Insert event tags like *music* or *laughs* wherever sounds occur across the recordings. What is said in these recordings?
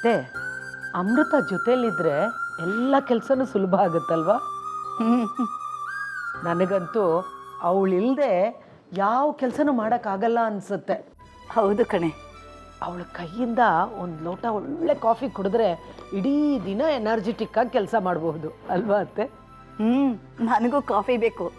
ಅತ್ತೆ ಅಮೃತ ಜೊತೆಯಲ್ಲಿದ್ರೆ ಎಲ್ಲ ಕೆಲಸನೂ ಸುಲಭ ಆಗುತ್ತಲ್ವಾ? ನನಗಂತೂ ಅವಳಿಲ್ಲದೆ ಯಾವ ಕೆಲಸನೂ ಮಾಡೋಕ್ಕಾಗಲ್ಲ ಅನ್ಸುತ್ತೆ. ಹೌದು ಕಣೆ. ಅವಳ ಕೈಯಿಂದ ಒಂದು ಲೋಟ ಒಳ್ಳೆ ಕಾಫಿ ಕುಡಿದ್ರೆ ಇಡೀ ದಿನ ಎನರ್ಜೆಟಿಕ್ ಆಗಿ ಕೆಲಸ ಮಾಡಬಹುದು. ಅಲ್ವಾ ಅತ್ತೆ? ಹ್ಞೂ ನನಗೂ ಕಾಫಿ ಬೇಕು.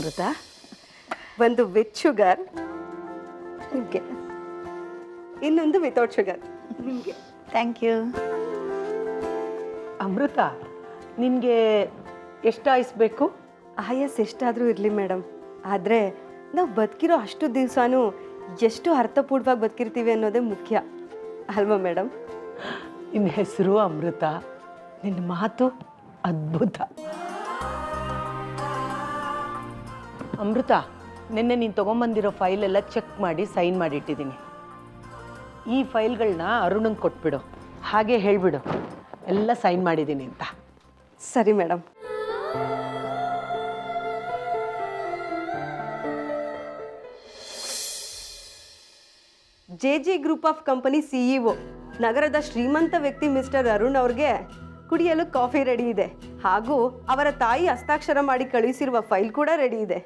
ಅಮೃತ. ಒಂದು ವಿತ್ ಶುಗರ್ ನಿಮಗೆ. ಇನ್ನೊಂದು ವಿತೌಟ್ ಶುಗರ್ ನಿಮಗೆ. ಥ್ಯಾಂಕ್ ಯು ಅಮೃತ ನಿಮಗೆ ಎಷ್ಟು ಐಸ್ ಬೇಕು? ಆಯಸ್ ಎಷ್ಟಾದರೂ ಇರಲಿ ಮೇಡಮ್. ಆದರೆ ನಾವು ಬದುಕಿರೋ ಅಷ್ಟು ದಿವಸನೂ ಎಷ್ಟು ಅರ್ಥಪೂರ್ಣವಾಗಿ ಬದುಕಿರ್ತೀವಿ ಅನ್ನೋದೇ ಮುಖ್ಯ. ಅಲ್ವಾ ಮೇಡಮ್? ನಿನ್ನ ಹೆಸರು ಅಮೃತ ನಿನ್ನ ಮಾತು ಅದ್ಭುತ. ಅಮೃತ, ನಿನ್ನೆ ನೀನು ತೊಗೊಂಬಂದಿರೋ ಫೈಲೆಲ್ಲ ಚೆಕ್ ಮಾಡಿ ಸೈನ್ ಮಾಡಿಟ್ಟಿದ್ದೀನಿ. ಈ ಫೈಲ್ಗಳನ್ನ ಅರುಣಂಗೆ ಕೊಟ್ಬಿಡು. ಹಾಗೆ ಹೇಳಿಬಿಡು. ಎಲ್ಲ ಸೈನ್ ಮಾಡಿದ್ದೀನಿ ಅಂತ. ಸರಿ madam J G group of company CEO ನಗರದ ಶ್ರೀಮಂತ ವ್ಯಕ್ತಿ ಮಿಸ್ಟರ್ ಅರುಣ್ ಅವ್ರಿಗೆ ಕುಡಿಯಲು ಕಾಫಿ ರೆಡಿ ಇದೆ. ಹಾಗೂ ಅವರ ತಾಯಿ ಹಸ್ತಾಕ್ಷರ ಮಾಡಿ ಕಳುಹಿಸಿರುವ ಫೈಲ್ ಕೂಡ ರೆಡಿ ಇದೆ.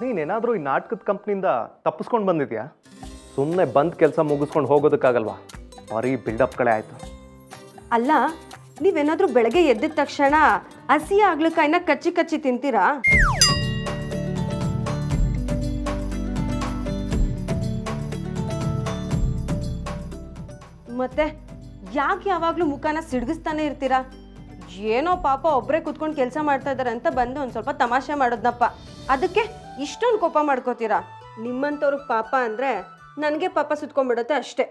ನೀನೇನಾದರೂ ಈ ನಾಟಕದ ಕಂಪ್ನಿಯಿಂದ ತಪ್ಪಿಸ್ಕೊಂಡು ಬಂದಿದ್ಯಾ? ಸುಮ್ಮನೆ ಬಂದ್ ಕೆಲಸ ಮುಗಿಸ್ಕೊಂಡು ಹೋಗೋದಕ್ಕಾಗಲ್ವಾ? ಬರೀ ಬಿಲ್ಡಪ್ಗಳೇ ಆಯಿತು. ಅಲ್ಲ ನೀವೇನಾದರೂ ಬೆಳಗ್ಗೆ ಎದ್ದ ತಕ್ಷಣ ಹಸಿ ಆಗ್ಲಕಾಯಿನ ಕಚ್ಚಿ ಕಚ್ಚಿ ತಿಂತೀರಾ? ಮತ್ತೆ ಯಾಕೆ ಯಾವಾಗಲೂ ಮುಖನ ಸಿಡ್ಗಿಸ್ತಾನೆ ಇರ್ತೀರಾ? ಏನೋ ಪಾಪ ಒಬ್ಬರೇ ಕುತ್ಕೊಂಡು ಕೆಲಸ ಮಾಡ್ತಾ ಇದ್ದಾರೆ ಅಂತ ಬಂದು ಒಂದು ಸ್ವಲ್ಪ ತಮಾಷೆ ಮಾಡೋದ್ನಪ್ಪ. ಅದಕ್ಕೆ ಇಷ್ಟೊಂದು ಕೋಪ ಮಾಡ್ಕೋತೀರಾ? ನಿಮ್ಮಂಥವ್ರಿಗೆ ಪಾಪ ಅಂದರೆ ನನಗೆ ಪಾಪ ಸುತ್ಕೊಂಡ್ಬಿಡುತ್ತೆ ಅಷ್ಟೇ.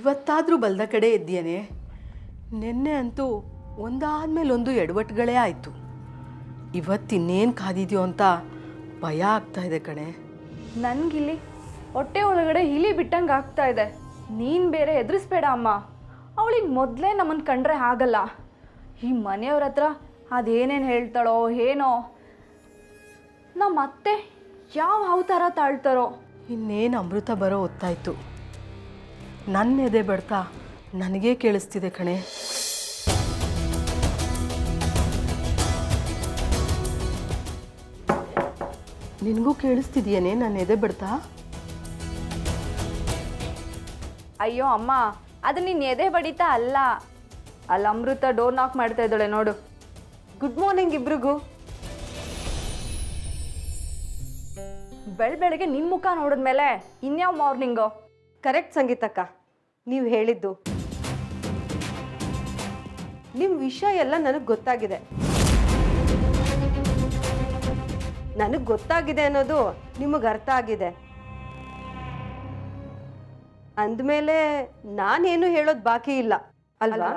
ಇವತ್ತಾದರೂ ಬಲ್ದ ಕಡೆ ಇದ್ದೇನೆ ನಿನ್ನೆ ಅಂತೂ ಒಂದು ಎಡವಟ್ಟುಗಳೇ ಆಯಿತು. ಇವತ್ತಿನ್ನೇನು ಕಾದಿದ್ಯೋ ಅಂತ ಭಯ ಆಗ್ತಾ ಇದೆ ಕಣೆ. ನನಗಿಲ್ಲಿ ಹೊಟ್ಟೆ ಒಳಗಡೆ ಇಲಿ ಬಿಟ್ಟಂಗೆ ಆಗ್ತಾ ಇದೆ. ನೀನು ಬೇರೆ ಎದುರಿಸ್ಬೇಡ ಅಮ್ಮ. ಅವಳಿಗೆ ಮೊದಲೇ ನಮ್ಮನ್ನು ಕಂಡ್ರೆ ಆಗಲ್ಲ. ಈ ಮನೆಯವ್ರ ಹತ್ರ ಅದೇನೇನು ಹೇಳ್ತಾಳೋ ಏನೋ. ನಮ್ಮ ಅತ್ತೆ ಯಾವ ಅವತಾರ ತಾಳ್ತಾರೋ. ಇನ್ನೇನು ಅಮೃತ ಬರೋ ಹೊತ್ತಾಯ್ತು. ನನ್ನ ಎದೆ ಬಡ್ತಾ ನನಗೇ ಕೇಳಿಸ್ತಿದೆ ಕಣೆ. ನಿನಗೂ ಕೇಳಿಸ್ತಿದೆಯೇನೆ ನನ್ನ ಎದೆ ಬಡ್ತಾ ಅಯ್ಯೋ ಅಮ್ಮ, ಅದು ನಿನ್ನ ಎದೆ ಬಡಿತಾ ಅಲ್ಲ. ಅಲ್ಲಿ ಅಮೃತ ಡೋರ್ ನಾಕ್ ಮಾಡ್ತಾ ಇದ್ದಾಳೆ ನೋಡು. ಗುಡ್ ಮಾರ್ನಿಂಗ್ ಇಬ್ರಿಗೂ. ಬೆಳ ಬೆಳಗ್ಗೆ ನಿನ್ ಮುಖ ನೋಡಿದ್ಮೇಲೆ ಇನ್ಯಾವ ಮಾರ್ನಿಂಗು ಕರೆಕ್ಟ್ ಸಂಗೀತಕ್ಕ ನೀವು ಹೇಳಿದ್ದು. ನಿಮ್ಮ ವಿಷಯ ಎಲ್ಲ ನನಗೆ ಗೊತ್ತಾಗಿದೆ. ನನಗೆ ಗೊತ್ತಾಗಿದೆ ಅನ್ನೋದು ನಿಮಗೆ ಅರ್ಥ ಆಗಿದೆ. ಅಂದಮೇಲೆ ನಾನೇನು ಹೇಳೋದು ಬಾಕಿ ಇಲ್ಲ. ಅಲ್ವಾ?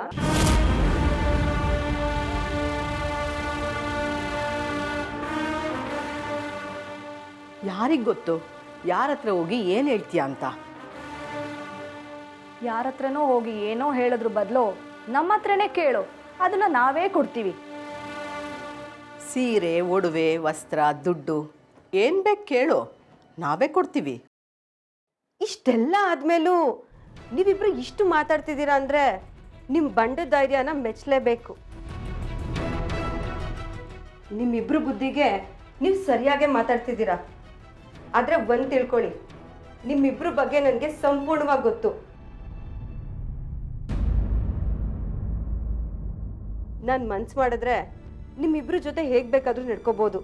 ಯಾರಿಗೆ ಗೊತ್ತು? ಯಾರ ಹತ್ರ ಹೋಗಿ ಏನು ಹೇಳ್ತೀಯ ಅಂತ? ಯಾರ ಹತ್ರನೋ ಹೋಗಿ ಏನೋ ಹೇಳಿದ್ರು ಬದಲು ನಮ್ಮ ಹತ್ರನೇ ಕೇಳು ಅದನ್ನ ನಾವೇ ಕೊಡ್ತೀವಿ. ಸೀರೆ ಒಡವೆ ವಸ್ತ್ರ ದುಡ್ಡು ಏನು ಬೇಕು ಕೇಳು ನಾವೇ ಕೊಡ್ತೀವಿ. ಇಷ್ಟೆಲ್ಲ ಆದ್ಮೇಲೂ ನೀವಿಬ್ರು ಇಷ್ಟು ಮಾತಾಡ್ತಿದ್ದೀರಾ ಅಂದ್ರೆ ನಿಮ್ಮ ಬಂಡ ಧೈರ್ಯನ ಮೆಚ್ಚಲೇಬೇಕು ನಿಮ್ಮಿಬ್ರು ಬುದ್ಧಿಗೆ ನೀವು ಸರಿಯಾಗೇ ಮಾತಾಡ್ತಿದ್ದೀರಾ. ಆದರೆ ಒಂದು ತಿಳ್ಕೊಳ್ಳಿ ನಿಮ್ಮಿಬ್ರ ಬಗ್ಗೆ ನನಗೆ ಸಂಪೂರ್ಣವಾಗಿ ಗೊತ್ತು. ನಾನು ಮನ್ಸು ಮಾಡಿದ್ರೆ ನಿಮ್ಮಿಬ್ರ ಜೊತೆ ಹೇಗ್ ಬೇಕಾದ್ರೂ ನಡ್ಕೋಬಹುದು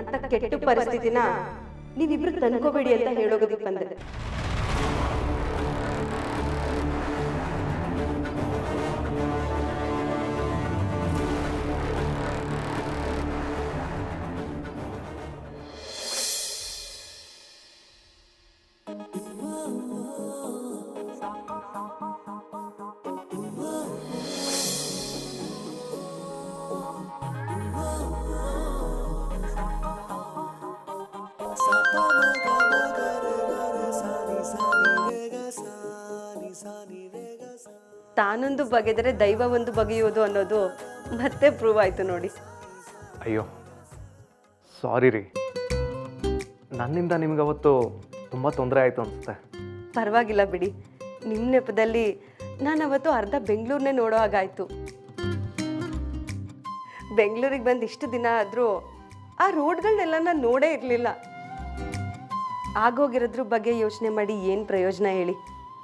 ಅಂತ ಕೆಟ್ಟ ಪರಿಸ್ಥಿತಿನ ನೀವಿಬ್ರು ತಂದ್ಕೋಬೇಡಿ ಅಂತ ಹೇಳೋಗೋದಕ್ಕೆ ಬಂದೆ. ತಾನೊಂದು ಬಗೆದರೆ ದೈವ ಒಂದು ಬಗೆಯೋದು ಅನ್ನೋದು ಮತ್ತೆ ಪ್ರೂವ್ ಆಯ್ತು ನೋಡಿ. ಅಯ್ಯೋ ಸಾರಿ ರೀ. ನನ್ನಿಂದ ನಿಮ್ಗೆ ಅವತ್ತು ತುಂಬ ತೊಂದರೆ ಆಯಿತು ಅನಿಸುತ್ತೆ. ಪರವಾಗಿಲ್ಲ ಬಿಡಿ. ನಿಮ್ಮ ನೆಪದಲ್ಲಿ ನಾನು ಅವತ್ತು ಅರ್ಧ ಬೆಂಗಳೂರನ್ನೇ ನೋಡೋ ಹಾಗಾಯ್ತು ಬೆಂಗಳೂರಿಗೆ ಬಂದು ಇಷ್ಟು ದಿನ ಆದರೂ ಆ ರೋಡ್ಗಳನ್ನೆಲ್ಲ ನಾನು ನೋಡೇ ಇರಲಿಲ್ಲ. ಆಗೋಗಿರೋದ್ರ ಬಗ್ಗೆ ಯೋಚನೆ ಮಾಡಿ ಏನು ಪ್ರಯೋಜನ ಹೇಳಿ.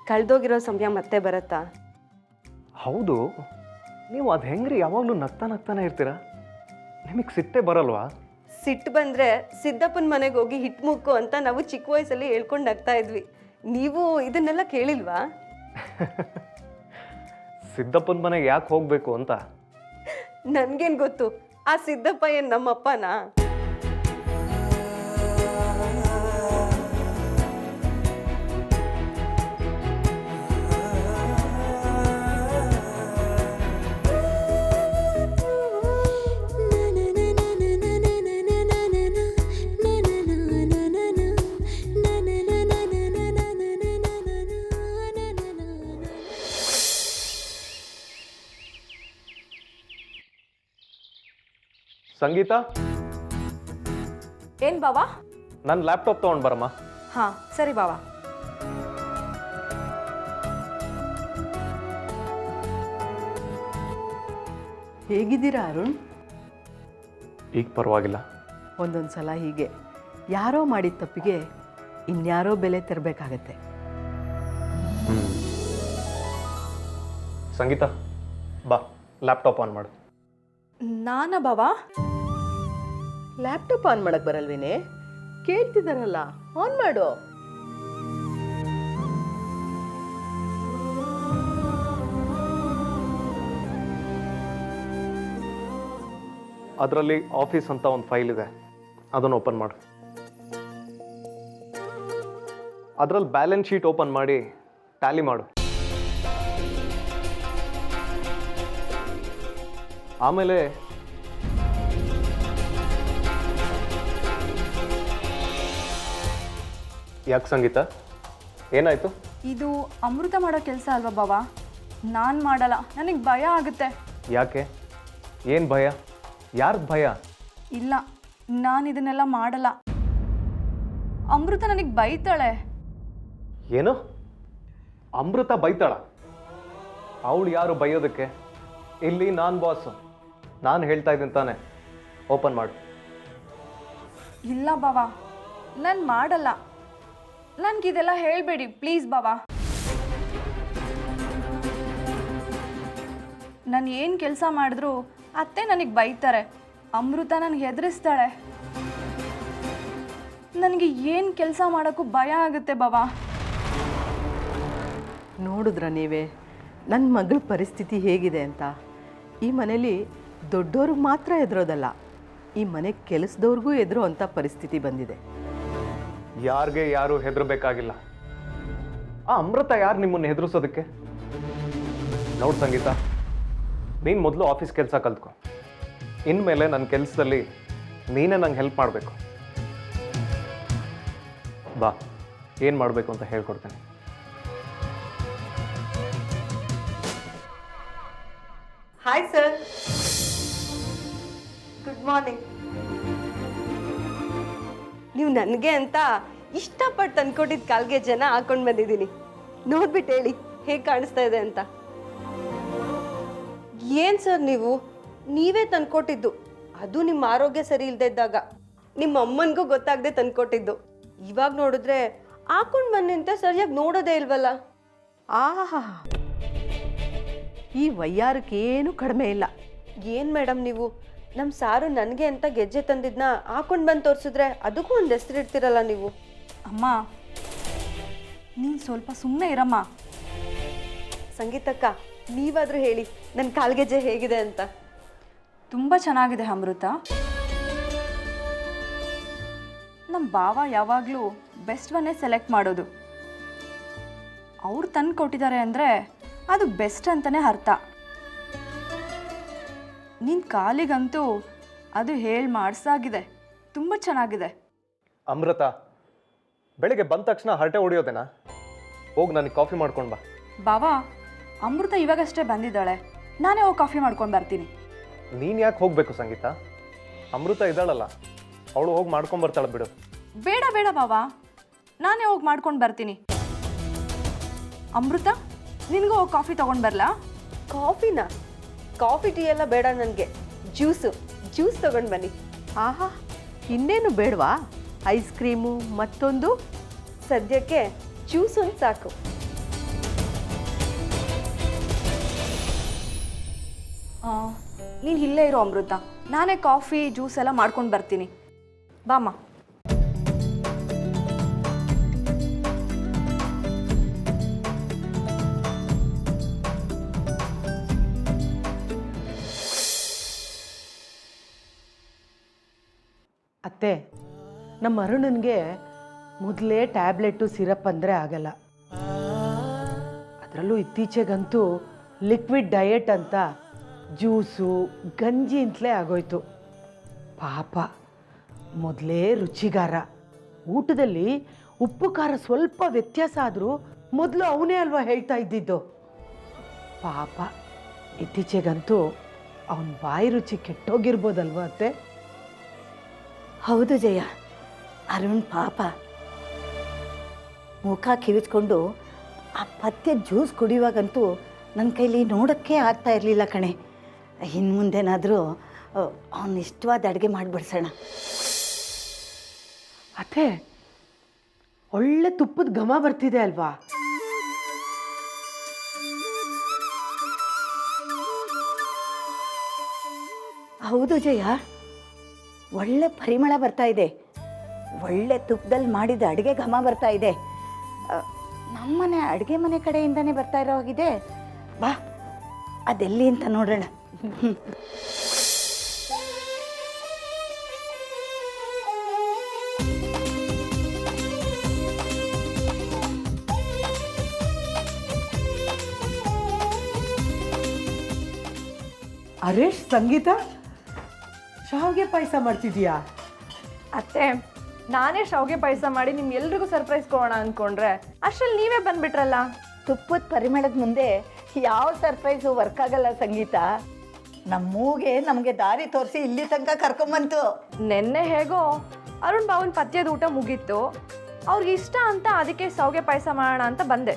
ಕಳೆದೋಗಿರೋ ಸಮಯ ಮತ್ತೆ ಬರುತ್ತಾ? ಹೌದು. ನೀವು ಅದು ಹೆಂಗ್ರಿ? ಯಾವಾಗಲೂ ನಗ್ತಾ ನಗ್ತಾನೆ ಇರ್ತೀರಾ? ನಿಮಗೆ ಸಿಟ್ಟೆ ಬರಲ್ವಾ? ಸಿಟ್ಟು ಬಂದರೆ ಸಿದ್ದಪ್ಪನ ಮನೆಗೆ ಹೋಗಿ ಹಿಟ್ ಮುಕ್ಕು ಅಂತ ನಾವು ಚಿಕ್ಕ ವಯಸ್ಸಲ್ಲಿ ಹೇಳ್ಕೊಂಡು ನಗ್ತಾ ಇದ್ವಿ. ನೀವು ಇದನ್ನೆಲ್ಲ ಕೇಳಿಲ್ವಾ? *laughs* ಸಿದ್ದಪ್ಪನ ಮನೆಗೆ ಯಾಕೆ ಹೋಗಬೇಕು ಅಂತ? ನನಗೇನು ಗೊತ್ತು? ಆ ಸಿದ್ದಪ್ಪ ಏನು ನಮ್ಮಪ್ಪನಾ? ಸಂಗೀತ? ಏನ್ ಬಾವಾ? ನನ್ನ ಲ್ಯಾಪ್ಟಾಪ್ ತಗೊಂಡ್ ಬರಮ್ಮ. ಹಾ ಸರಿ ಬಾವಾ. ಹೇಗಿದ್ದೀರಾ ಅರುಣ್? ಈಗ ಪರವಾಗಿಲ್ಲ. ಒಂದೊಂದು ಸಲ ಹೀಗೆ. ಯಾರೋ ಮಾಡಿದ ತಪ್ಪಿಗೆ ಇನ್ಯಾರೋ ಬೆಲೆ ತೆರಬೇಕಾಗತ್ತೆ. ಸಂಗೀತ ಬಾ ಲ್ಯಾಪ್ಟಾಪ್ ಆನ್ ಮಾಡು. ನಾನ ಬಾವಾ? ಲ್ಯಾಪ್ಟಾಪ್ ಆನ್ ಮಾಡಕ್ಕೆ ಬರಲ್ವೇನೆ? ಕೇಳ್ತಿದ್ದಾರಲ್ಲ ಆನ್ ಮಾಡು. ಅದರಲ್ಲಿ ಆಫೀಸ್ ಅಂತ ಒಂದು ಫೈಲ್ ಇದೆ. ಅದನ್ನು ಓಪನ್ ಮಾಡು. ಅದರಲ್ಲಿ ಬ್ಯಾಲೆನ್ಸ್ ಶೀಟ್ ಓಪನ್ ಮಾಡಿ ಟ್ಯಾಲಿ ಮಾಡು. ಆಮೇಲೆ ಯಾಕೆ ಸಂಗೀತ? ಏನಾಯ್ತು? ಇದು ಅಮೃತ ಮಾಡೋ ಕೆಲಸ ಅಲ್ವಾ ಬಾವಾ ನಾನು ಮಾಡಲ್ಲ. ನನಗೆ ಭಯ ಆಗುತ್ತೆ. ಯಾಕೆ? ಏನು ಭಯ? ಯಾರ್ದು ಭಯ? ಇಲ್ಲ ನಾನು ಇದನ್ನೆಲ್ಲ ಮಾಡಲ್ಲ. ಅಮೃತ ನನಗೆ ಬೈತಾಳೆ. ಏನು? ಅಮೃತ ಬೈತಾಳ? ಅವಳು ಯಾರು ಬೈಯೋದಕ್ಕೆ? ಇಲ್ಲಿ ನಾನ್ ಬಾಸ್ ನಾನು ಹೇಳ್ತಾ ಇದ್ದೀನಿ ತಾನೆ. ಓಪನ್ ಮಾಡು. ಇಲ್ಲ ಬಾವಾ ನಾನು ಮಾಡಲ್ಲ. ನನಗಿದೆಲ್ಲ ಹೇಳಬೇಡಿ ಪ್ಲೀಸ್ ಬಾವಾ ನಾನು ಏನು ಕೆಲಸ ಮಾಡಿದ್ರು ಅತ್ತೆ ನನಗೆ ಬೈತಾರೆ, ಅಮೃತ ನನಗೆ ಹೆದರಿಸ್ತಾಳೆ. ನನಗೆ ಏನು ಕೆಲಸ ಮಾಡೋಕ್ಕೂ ಭಯ ಆಗುತ್ತೆ ಬಾವಾ ನೋಡಿದ್ರ ನೀವೇ ನನ್ನ ಮಗಳ ಪರಿಸ್ಥಿತಿ ಹೇಗಿದೆ ಅಂತ? ಈ ಮನೇಲಿ ದೊಡ್ಡವ್ರಿಗೆ ಮಾತ್ರ ಎದುರೋದಲ್ಲ ಈ ಮನೆ ಕೆಲಸದವ್ರಿಗೂ ಎದುರು ಅಂತ ಪರಿಸ್ಥಿತಿ ಬಂದಿದೆ. ಯಾರಿಗೆ ಯಾರು ಹೆದರಬೇಕಾಗಿಲ್ಲ. ಆ ಅಮೃತ ಯಾರು ನಿಮ್ಮನ್ನು ಹೆದರಿಸೋದಕ್ಕೆ? ನೋಡು ಸಂಗೀತ, ನೀನು ಮೊದಲು ಆಫೀಸ್ ಕೆಲಸ ಕಲ್ತ್ಕೊ. ಇನ್ಮೇಲೆ ನನ್ನ ಕೆಲಸದಲ್ಲಿ ನೀನೇ ನಂಗೆ ಹೆಲ್ಪ್ ಮಾಡಬೇಕು. ಬಾ, ಏನು ಮಾಡಬೇಕು ಅಂತ ಹೇಳ್ಕೊಡ್ತೇನೆ. ಹಾಯ್ ಸರ್ ಗುಡ್ ಮಾರ್ನಿಂಗ್ ನೀವು ನನಗೆ ಅಂತ ಇಷ್ಟಪಟ್ಟು ತಂದ್ಕೊಟ್ಟಿದ್ದ ಕಾಲ್ಗೆ ಜನ ಹಾಕೊಂಡು ಬಂದಿದ್ದೀನಿ. ನೋಡ್ಬಿಟ್ಟು ಹೇಳಿ ಹೇಗೆ ಕಾಣಿಸ್ತಾ ಇದೆ ಅಂತ. ಏನು ಸರ್ ನೀವು? ನೀವೇ ತಂದ್ಕೊಟ್ಟಿದ್ದು. ಅದು ನಿಮ್ಮ ಆರೋಗ್ಯ ಸರಿ ಇಲ್ಲದೆ ಇದ್ದಾಗ. ನಿಮ್ಮ ಅಮ್ಮನಿಗೂ ಗೊತ್ತಾಗದೆ ತಂದ್ಕೊಟ್ಟಿದ್ದು. ಇವಾಗ ನೋಡಿದ್ರೆ ಹಾಕೊಂಡು ಬನ್ನಿ ಅಂತ ಸರಿಯಾಗಿ ನೋಡೋದೇ ಇಲ್ವಲ್ಲ? ಆಹಾ. ಈ ವಯ್ಯಾರಕ್ಕೆ ಏನೂ ಕಡಿಮೆ ಇಲ್ಲ. ಏನು ಮೇಡಮ್ ನೀವು? ನಮ್ಮ ಸಾರು ನನಗೆ ಅಂತ ಗೆಜ್ಜೆ ತಂದಿದ್ನ ಹಾಕೊಂಡು ಬಂದು ತೋರಿಸಿದ್ರೆ ಅದಕ್ಕೂ ಒಂದು ಹೆಸರು ಇಡ್ತೀರಲ್ಲ ನೀವು. ಅಮ್ಮ ನೀನು ಸ್ವಲ್ಪ ಸುಮ್ಮನೆ ಇರಮ್ಮ. ಸಂಗೀತಕ್ಕ ನೀವಾದರೂ ಹೇಳಿ ನನ್ನ ಕಾಲ್ಗೆಜ್ಜೆ ಹೇಗಿದೆ ಅಂತ. ತುಂಬ ಚೆನ್ನಾಗಿದೆ ಅಮೃತ. ನಮ್ಮ ಭಾವ ಯಾವಾಗಲೂ ಬೆಸ್ಟ್ ಒನ್ನೇ ಸೆಲೆಕ್ಟ್ ಮಾಡೋದು. ಅವ್ರು ತಂದು ಕೊಟ್ಟಿದ್ದಾರೆ ಅಂದರೆ ಅದು ಬೆಸ್ಟ್ ಅಂತಲೇ ಅರ್ಥ. ನಿನ್ನ ಕಾಲಿಗಂತೂ ಅದು ಹೇಳಿ ಮಾಡಿಸಾಗಿದೆ. ತುಂಬ ಚೆನ್ನಾಗಿದೆ. ಅಮೃತ ಬೆಳಿಗ್ಗೆ ಬಂದ ತಕ್ಷಣ ಹರಟೆ ಹೊಡಿಯೋದೇನಾ? ಹೋಗಿ ನನಗೆ ಕಾಫಿ ಮಾಡ್ಕೊಂಡು ಬಾ. ಬಾವಾ ಅಮೃತ ಇವಾಗಷ್ಟೇ ಬಂದಿದ್ದಾಳೆ. ನಾನೇ ಹೋಗಿ ಕಾಫಿ ಮಾಡ್ಕೊಂಡು ಬರ್ತೀನಿ. ನೀನು ಯಾಕೆ ಹೋಗಬೇಕು ಸಂಗೀತ? ಅಮೃತ ಇದ್ದಾಳಲ್ಲ ಅವಳು ಹೋಗಿ ಮಾಡ್ಕೊಂಡು ಬರ್ತಾಳೆ ಬಿಡು. ಬೇಡ ಬೇಡ ಬಾವಾ. ನಾನೇ ಹೋಗಿ ಮಾಡ್ಕೊಂಡು ಬರ್ತೀನಿ. ಅಮೃತ ನಿನಗೂ ಹೋಗಿ ಕಾಫಿ ತೊಗೊಂಡು ಬರಲಾ? ಕಾಫಿನಾ? ಕಾಫಿ ಟೀ ಎಲ್ಲ ಬೇಡ ನನಗೆ. ಜ್ಯೂಸು ಜ್ಯೂಸ್ ತಗೊಂಡು ಬನ್ನಿ. ಆಹಾ ಇನ್ನೇನು ಬೇಡವಾ? ಐಸ್ ಕ್ರೀಮು ಮತ್ತೊಂದು? ಸದ್ಯಕ್ಕೆ ಜ್ಯೂಸ್ ಒಂದು ಸಾಕು. ನೀನು ಇಲ್ಲೇ ಇರೋ ಅಮೃತ. ನಾನೇ ಕಾಫಿ ಜ್ಯೂಸ್ ಎಲ್ಲ ಮಾಡ್ಕೊಂಡು ಬರ್ತೀನಿ. ಬಾಮ್ಮ. ಅತ್ತೆ ನಮ್ಮ ಅರುಣನ್ಗೆ ಮೊದಲೇ ಟ್ಯಾಬ್ಲೆಟು, ಸಿರಪ್ ಅಂದರೆ ಆಗಲ್ಲ. ಅದರಲ್ಲೂ ಇತ್ತೀಚೆಗಂತೂ ಲಿಕ್ವಿಡ್ ಡಯೆಟ್ ಅಂತ ಜ್ಯೂಸು ಗಂಜಿ ಅಂತಲೇ ಆಗೋಯ್ತು. ಪಾಪ, ಮೊದಲೇ ರುಚಿಗಾರ. ಊಟದಲ್ಲಿ ಉಪ್ಪು, ಖಾರ ಸ್ವಲ್ಪ ವ್ಯತ್ಯಾಸ ಆದರೂ ಮೊದಲು ಅವನೇ ಅಲ್ವಾ ಹೇಳ್ತಾ ಇದ್ದಿದ್ದು? ಪಾಪ, ಇತ್ತೀಚೆಗಂತೂ ಅವನ ಬಾಯಿ ರುಚಿ ಕೆಟ್ಟೋಗಿರ್ಬೋದಲ್ವ ಅತ್ತೆ? ಹೌದು ಜಯ. ಅರುಣ್ ಪಾಪ. ಮುಖ ಕಿವಿಚ್ಕೊಂಡು ಆ ಪಥ್ಯ ಜ್ಯೂಸ್ ಕುಡಿಯುವಾಗಂತೂ ನನ್ನ ಕೈಲಿ ನೋಡೋಕ್ಕೆ ಆಗ್ತಾ ಇರಲಿಲ್ಲ ಕಣೆ. ಇನ್ನು ಮುಂದೇನಾದರೂ ಅವನ ಇಷ್ಟವಾದ ಅಡುಗೆ ಮಾಡಿಬಿಡ್ಸೋಣ. ಅತ್ತೆ ಒಳ್ಳೆ ತುಪ್ಪದ ಘಮ ಬರ್ತಿದೆ ಅಲ್ವಾ? ಹೌದು ಜಯ. ಒಳ್ಳೆ ಪರಿಮಳ ಬರ್ತಾ ಇದೆ. ಒಳ್ಳೆ ತುಪ್ಪದಲ್ಲಿ ಮಾಡಿದ ಅಡುಗೆ ಘಮ ಬರ್ತಾ ಇದೆ. ನಮ್ಮನೆ ಅಡುಗೆ ಮನೆ ಕಡೆಯಿಂದನೇ ಬರ್ತಾ ಇರೋ ಹಾಗಿದೆ. ಬಾ, ಅದೆಲ್ಲಿ ಅಂತ ನೋಡೋಣ. ಅರೇಶ್, ಸಂಗೀತ? ಶಾವಿಗೆ ಪಾಯಸ ಮಾಡ್ತಿದ್ಯಾ ಅತ್ತೆ ನಾನೇ ಶಾವಿಗೆ ಪಾಯಸ ಮಾಡಿ ನಿಮ್ಗೆಲ್ರಿಗೂ ಸರ್ಪ್ರೈಸ್ ಕೊಡೋಣ ಅನ್ಕೊಂಡ್ರೆ ಅಷ್ಟ್ರಲ್ಲಿ ನೀವೇ ಬಂದ್ಬಿಟ್ರಲ್ಲ? ತುಪ್ಪದ ಪರಿಮಳದ ಮುಂದೆ ಯಾವ ಸರ್ಪ್ರೈಸ್ ವರ್ಕ್ ಆಗಲ್ಲ ಸಂಗೀತ. ನಮ್ಮೂಗೆ ನಮಗೆ ದಾರಿ ತೋರಿಸಿ ಇಲ್ಲಿ ತನಕ ಕರ್ಕೊಂಬಂತು. ನೆನ್ನೆ ಹೇಗೋ ಅರುಣ್ ಬಾವನ್ ಪಥ್ಯದ ಊಟ ಮುಗೀತು. ಅವ್ರಿಗೆ ಇಷ್ಟ ಅಂತ ಅದಕ್ಕೆ ಶಾವಿಗೆ ಪಾಯಸ ಮಾಡೋಣ ಅಂತ ಬಂದೆ.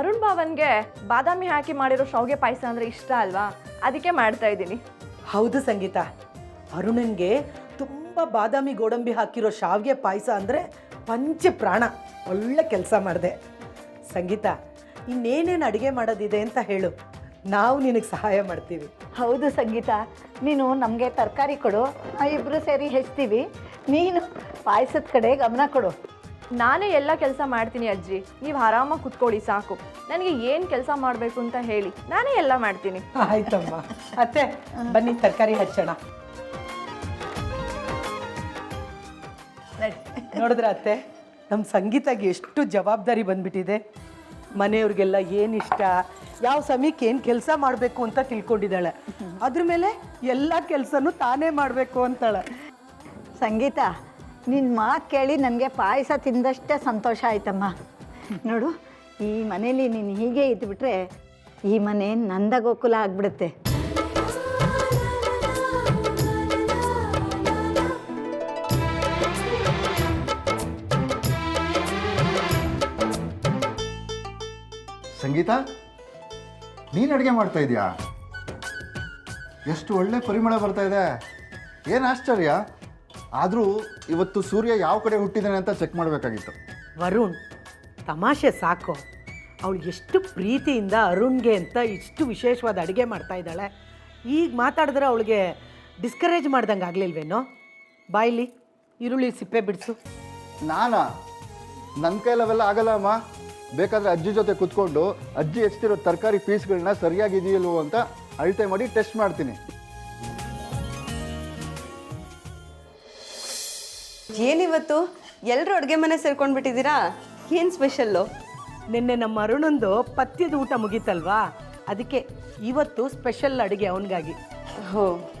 ಅರುಣ್ ಬಾವನ್ಗೆ ಬಾದಾಮಿ ಹಾಕಿ ಮಾಡಿರೋ ಶಾವಿಗೆ ಪಾಯಸ ಅಂದ್ರೆ ಇಷ್ಟ ಅಲ್ವಾ? ಅದಕ್ಕೆ ಮಾಡ್ತಾ ಇದ್ದೀನಿ. ಹೌದು ಸಂಗೀತ. ಅರುಣನ್ಗೆ ತುಂಬ ಬಾದಾಮಿ ಗೋಡಂಬಿ ಹಾಕಿರೋ ಶಾವಿಗೆ ಪಾಯಸ ಅಂದರೆ ಪಂಚ ಪ್ರಾಣ ಒಳ್ಳೆ ಕೆಲಸ ಮಾಡಿದೆ. ಸಂಗೀತ, ಇನ್ನೇನೇನು ಅಡುಗೆ ಮಾಡೋದಿದೆ ಅಂತ ಹೇಳು. ನಾವು ನಿನಗೆ ಸಹಾಯ ಮಾಡ್ತೀವಿ. ಹೌದು ಸಂಗೀತ, ನೀನು ನಮಗೆ ತರಕಾರಿ ಕೊಡು ಇಬ್ಬರು ಸೇರಿ ಹೆಚ್ಚ್ತೀವಿ ನೀನು ಪಾಯಸದ ಕಡೆ ಗಮನ ಕೊಡು. ನಾನೇ ಎಲ್ಲ ಕೆಲಸ ಮಾಡ್ತೀನಿ ಅಜ್ಜಿ. ನೀವು ಆರಾಮಾಗಿ ಕುತ್ಕೊಳ್ಳಿ ಸಾಕು. ನನಗೆ ಏನು ಕೆಲಸ ಮಾಡಬೇಕು ಅಂತ ಹೇಳಿ. ನಾನೇ ಎಲ್ಲ ಮಾಡ್ತೀನಿ. *laughs* ಆಯ್ತಮ್ಮ. ಅತ್ತೆ ಬನ್ನಿ ತರಕಾರಿ ಹಚ್ಚೋಣ. ನೋಡಿದ್ರೆ ಅತ್ತೆ ನಮ್ಮ ಸಂಗೀತಗೆ ಎಷ್ಟು ಜವಾಬ್ದಾರಿ ಬಂದ್ಬಿಟ್ಟಿದೆ. ಮನೆಯವ್ರಿಗೆಲ್ಲ ಏನು ಇಷ್ಟ ಯಾವ ಸಮಯಕ್ಕೆ ಏನು ಕೆಲಸ ಮಾಡಬೇಕು ಅಂತ ತಿಳ್ಕೊಂಡಿದ್ದಾಳೆ. ಅದ್ರ ಮೇಲೆ ಎಲ್ಲ ಕೆಲಸನೂ ತಾನೇ ಮಾಡಬೇಕು ಅಂತಾಳೆ. ಸಂಗೀತ ನಿನ್ನ ಮಾತು ಕೇಳಿ ನನಗೆ ಪಾಯಸ ತಿಂದಷ್ಟೇ ಸಂತೋಷ ಆಯ್ತಮ್ಮ. ನೋಡು, ಈ ಮನೇಲಿ ನೀನು ಹೀಗೆ ಇದ್ಬಿಟ್ರೆ ಈ ಮನೆ ನಂದ ಗೋಕುಲ ಆಗ್ಬಿಡುತ್ತೆ. ಸಂಗೀತ, ನೀನು ಅಡುಗೆ ಮಾಡ್ತಾ ಇದೀಯಾ? ಎಷ್ಟು ಒಳ್ಳೆ ಪರಿಮಳ ಬರ್ತಾ ಇದೆ. ಏನು ಆಶ್ಚರ್ಯ? ಆದರೂ ಇವತ್ತು ಸೂರ್ಯ ಯಾವ ಕಡೆ ಹುಟ್ಟಿದ್ದಾನೆ ಅಂತ ಚೆಕ್ ಮಾಡಬೇಕಾಗಿತ್ತು. ವರುಣ್ ತಮಾಷೆ ಸಾಕು. ಅವಳು ಎಷ್ಟು ಪ್ರೀತಿಯಿಂದ ಅರುಣ್ಗೆ ಅಂತ ಇಷ್ಟು ವಿಶೇಷವಾದ ಅಡುಗೆ ಮಾಡ್ತಾ ಇದ್ದಾಳೆ. ಈಗ ಮಾತಾಡಿದ್ರೆ ಅವಳಿಗೆ ಡಿಸ್ಕರೇಜ್ ಮಾಡ್ದಂಗೆ ಆಗಲಿಲ್ವೇನೋ? ಬಾಯ್ಲಿ ಈರುಳ್ಳಿ ಸಿಪ್ಪೆ ಬಿಡಿಸು. ನಾನಾ? ನನ್ನ ಕೈಲವೆಲ್ಲ ಆಗಲ್ಲ ಅಮ್ಮ. ಬೇಕಾದರೆ ಅಜ್ಜಿ ಜೊತೆ ಕುತ್ಕೊಂಡು ಅಜ್ಜಿ ಎಷ್ಟಿರೋ ತರಕಾರಿ ಪೀಸ್ಗಳನ್ನ ಸರಿಯಾಗಿದೆಯಲ್ವೋ ಅಂತ ಅಳತೆ ಮಾಡಿ ಟೆಸ್ಟ್ ಮಾಡ್ತೀನಿ. ಏನಿವತ್ತು? ಎಲ್ಲರೂ ಅಡುಗೆ ಮನೆ ಸೇರ್ಕೊಂಡ್ಬಿಟ್ಟಿದ್ದೀರಾ? ಏನು ಸ್ಪೆಷಲ್ಲು? ನಿನ್ನೆ ನಮ್ಮ ಅರುಣಂದು ಪಥ್ಯದ ಊಟ ಮುಗೀತಲ್ವಾ? ಅದಕ್ಕೆ ಇವತ್ತು ಸ್ಪೆಷಲ್ ಅಡುಗೆ ಅವನಿಗಾಗಿ. ಹೋ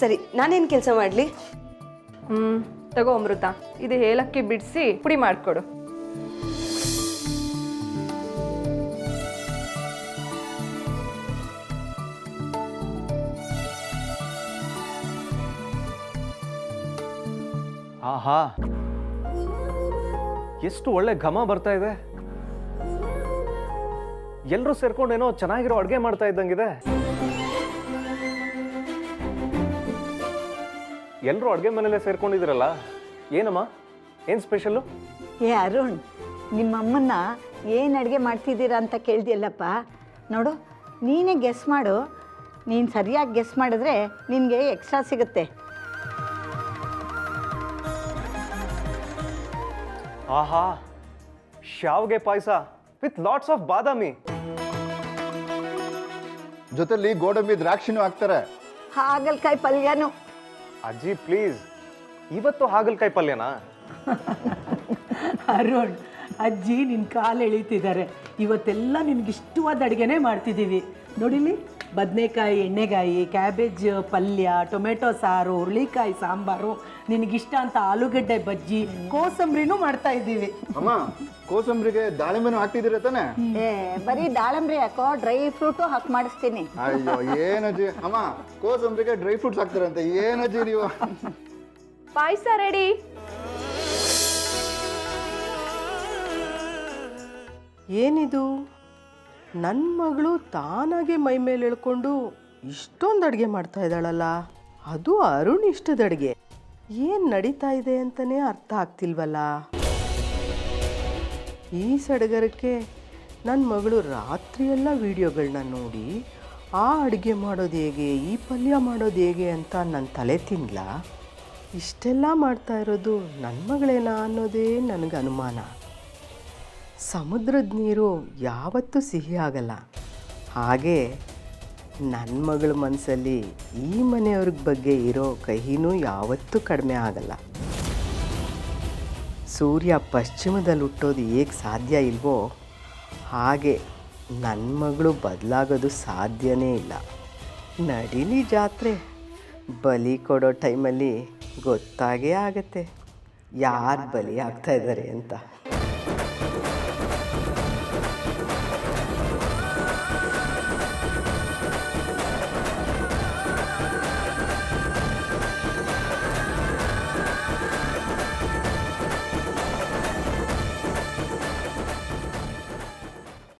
ಸರಿ ನಾನೇನು ಕೆಲಸ ಮಾಡಲಿ? ಹ್ಞೂ ತಗೋ ಅಮೃತ. ಇದು ಏಲಕ್ಕಿ ಬಿಡಿಸಿ ಪುಡಿ ಮಾಡಿಕೊಡು. ಆಹಾ. ಎಷ್ಟು ಒಳ್ಳೆ ಘಮ ಬರ್ತಾ ಇದೆ. ಎಲ್ಲರೂ ಸೇರ್ಕೊಂಡೇನೋ ಚೆನ್ನಾಗಿರೋ ಅಡುಗೆ ಮಾಡ್ತಾ ಇದ್ದಂಗಿದೆ. ಎಲ್ಲರೂ ಅಡುಗೆ ಮನೇಲೆ ಸೇರ್ಕೊಂಡಿದ್ರಲ್ಲ ಏನಮ್ಮ? ಏನು ಸ್ಪೆಷಲ್ಲು? ಏ, ಅರುಣ್, ನಿಮ್ಮಮ್ಮನ್ನ ಏನು ಅಡುಗೆ ಮಾಡ್ತಿದ್ದೀರಾ ಅಂತ ಕೇಳ್ದಿಯಲ್ಲಪ್ಪ? ನೋಡು, ನೀನೇ ಗೆಸ್ ಮಾಡು. ನೀನು ಸರಿಯಾಗಿ ಗೆಸ್ ಮಾಡಿದ್ರೆ ನಿನಗೆ ಎಕ್ಸ್ಟ್ರಾ ಸಿಗುತ್ತೆ. ಆಹಾ ಶಾವ್ಗೆ ಪಾಯಸ ವಿತ್ ಲಾಟ್ಸ್ ಆಫ್ ಬಾದಾಮಿ. ಜೊತೆಲಿ ಗೋಡಂಬಿ ದ್ರಾಕ್ಷಿನೂ ಹಾಕ್ತಾರೆ. ಹಾಗಲ್ಕಾಯಿ ಪಲ್ಯನು. ಅಜ್ಜಿ ಪ್ಲೀಸ್ ಇವತ್ತು ಹಾಗಲಕಾಯಿ ಪಲ್ಯನಾ? *laughs* ಅರುಣ್ ಅಜ್ಜಿ ನಿನ್ನ ಕಾಲು ಎಳೀತಿದ್ದಾರೆ. ಇವತ್ತೆಲ್ಲ ನಿನ್ಗೆ ಇಷ್ಟವಾದ ಅಡುಗೆನೇ ಮಾಡ್ತಿದ್ದೀವಿ. ನೋಡಿಲಿ ಬದನೆಕಾಯಿ ಎಣ್ಣೆಗಾಯಿ ಕ್ಯಾಬೇಜ್ ಪಲ್ಯ ಟೊಮೆಟೊ ಸಾರು ಹುರುಳಿಕಾಯಿ ಸಾಂಬಾರು ನಿನಗಿಷ್ಟ ಅಂತ ಆಲೂಗಡ್ಡೆ ಬಜ್ಜಿ ಕೋಸಂಬರಿನೂ ಮಾಡ್ತಾ ಇದ್ದೀವಿ. ಅಮ್ಮ ಕೋಸಂಬರಿಗೆ ದಾಳಿಂಬೆನೂ ಹಾಕ್ತಿದ್ದೀರ ತಾನೆ? ಏ ಬರೀ ದಾಳಿಂಬ್ರಿ ಹಾಕೋ ಡ್ರೈ ಫ್ರೂಟು ಹಾಕಿ ಮಾಡಿಸ್ತೀನಿ. ಅಯ್ಯೋ ಏನಜ್ಜಿ ಅಮ್ಮ ಕೋಸಂಬರಿಗೆ ಡ್ರೈ ಫ್ರೂಟ್ಸ್ ಹಾಕ್ತಾರಂತೆ. ಏನಜ್ಜಿ ನೀವು? ಪಾಯಸ ರೆಡಿ. ಏನಿದು? ನನ್ನ ಮಗಳು ತಾನಾಗೆ ಮೈ ಮೇಲೆ ಎಳ್ಕೊಂಡು ಇಷ್ಟೊಂದು ಅಡುಗೆ ಮಾಡ್ತಾ ಇದ್ದಾಳಲ್ಲ. ಅದು ಅರುಣ್ ಇಷ್ಟದ ಅಡುಗೆ. ಏನು ನಡೀತಾ ಇದೆ ಅಂತಲೇ ಅರ್ಥ ಆಗ್ತಿಲ್ವಲ್ಲ. ಈ ಸಡಗರಕ್ಕೆ ನನ್ನ ಮಗಳು ರಾತ್ರಿಯೆಲ್ಲ ವಿಡಿಯೋಗಳನ್ನ ನೋಡಿ, ಆ ಅಡುಗೆ ಮಾಡೋದು ಹೇಗೆ, ಈ ಪಲ್ಯ ಮಾಡೋದು ಹೇಗೆ ಅಂತ ನನ್ನ ತಲೆ ತಿನ್ಲ. ಇಷ್ಟೆಲ್ಲ ಮಾಡ್ತಾ ಇರೋದು ನನ್ನ ಮಗಳೇನಾ ಅನ್ನೋದೇ ನನಗೆ ಅನುಮಾನ ಸಮುದ್ರದ ನೀರು ಯಾವತ್ತೂ ಸಿಹಿ ಆಗಲ್ಲ. ಹಾಗೆ ನನ್ನ ಮಗಳ ಮನಸ್ಸಲ್ಲಿ ಈ ಮನೆಯವ್ರ ಬಗ್ಗೆ ಇರೋ ಕಹಿನೂ ಯಾವತ್ತೂ ಕಡಿಮೆ ಆಗಲ್ಲ. ಸೂರ್ಯ ಪಶ್ಚಿಮದಲ್ಲಿ ಹುಟ್ಟೋದು ಹೇಗೆ ಸಾಧ್ಯ ಇಲ್ವೋ ಹಾಗೆ ನನ್ನ ಮಗಳು ಬದಲಾಗೋದು ಸಾಧ್ಯನೇ ಇಲ್ಲ. ನಡೀಲಿ ಜಾತ್ರೆ, ಬಲಿ ಕೊಡೋ ಟೈಮಲ್ಲಿ ಗೊತ್ತಾಗೇ ಆಗತ್ತೆ. ಯಾರು ಬಲಿ ಆಗ್ತಾ ಇದ್ದಾರೆ ಅಂತ.